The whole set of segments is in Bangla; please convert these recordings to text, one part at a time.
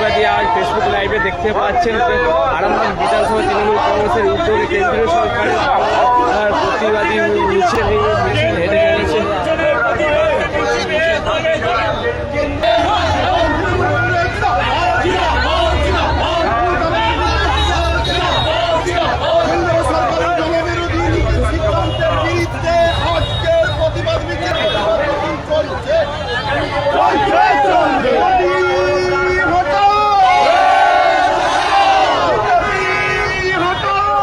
প্রতিবাদী আজ ফেসবুক লাইভে দেখতে পাচ্ছেন। আরামবাগ বিধানসভা তৃণমূল কংগ্রেসের উদ্যোগে কেন্দ্রীয় সরকারের বাংলার প্রতিবাদী মিছিল এই মিছিল হেঁটে চলেছে জনবিরোধী সিদ্ধান্তের বিরুদ্ধে আজকের প্রতিবাদ মিছিল চলছে চলছে চলবে মোদি হটাও! মোদি হটাও!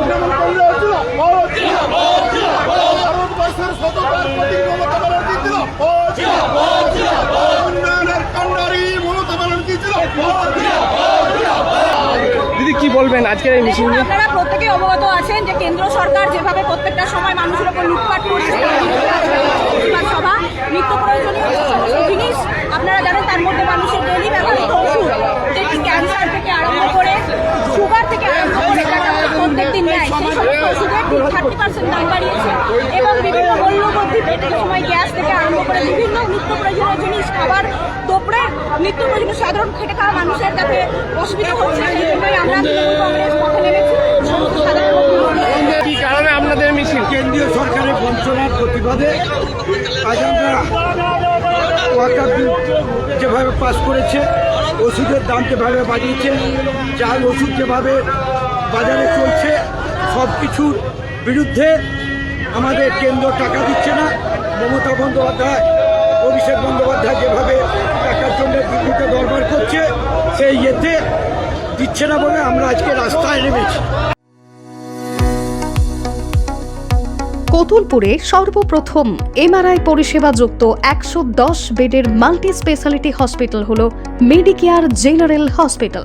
তৃণমূল কংগ্রেস জিন্দাবাদ! ভারতবর্ষের সততার প্রতীক মমতা ব্যানার্জি জিন্দাবাদ! উন্নয়নের কান্ডারি মমতা ব্যানার্জি জিন্দাবাদ! দিদি কি বলবেন আজকের এই মিছিল নিয়ে আপনারা প্রত্যেকে অবগত আছেন যে কেন্দ্র সরকার যেভাবে প্রত্যেকটা সময় মানুষের উপর লুটপাট করছে নিত্য সাধারণ খেটে খাওয়া মানুষের যাতে অসুবিধা হচ্ছে সেই জন্যই আমরা তৃণমূল কংগ্রেস পথে নেমেছি সমস্ত সাধারণ কি কারণে আপনাদের মিছিল? কেন্দ্রীয় সরকারের বঞ্চনার প্রতিবাদে আজ আমরা যেভাবে পাস করেছে ওষুধের দাম যেভাবে বাড়িয়েছে চাল ওষুধ যেভাবে বাজারে চলছে সব কিছুর বিরুদ্ধে আমাদের কেন্দ্র টাকা দিচ্ছে না। মমতা বন্দ্যোপাধ্যায় অভিষেক বন্দ্যোপাধ্যায় যেভাবে টাকার জন্য দিল্লিতে দরবার করছে, সেই ইয়েতে দিচ্ছে না বলে আমরা আজকে রাস্তায় নেমেছি। কতুলপুরে সর্বপ্রথম এমআরআই পরিষেবা যুক্ত একশো দশ বেডের মাল্টি স্পেশালিটি হসপিটাল হল মেডিকেয়ার জেনারেল হসপিটাল।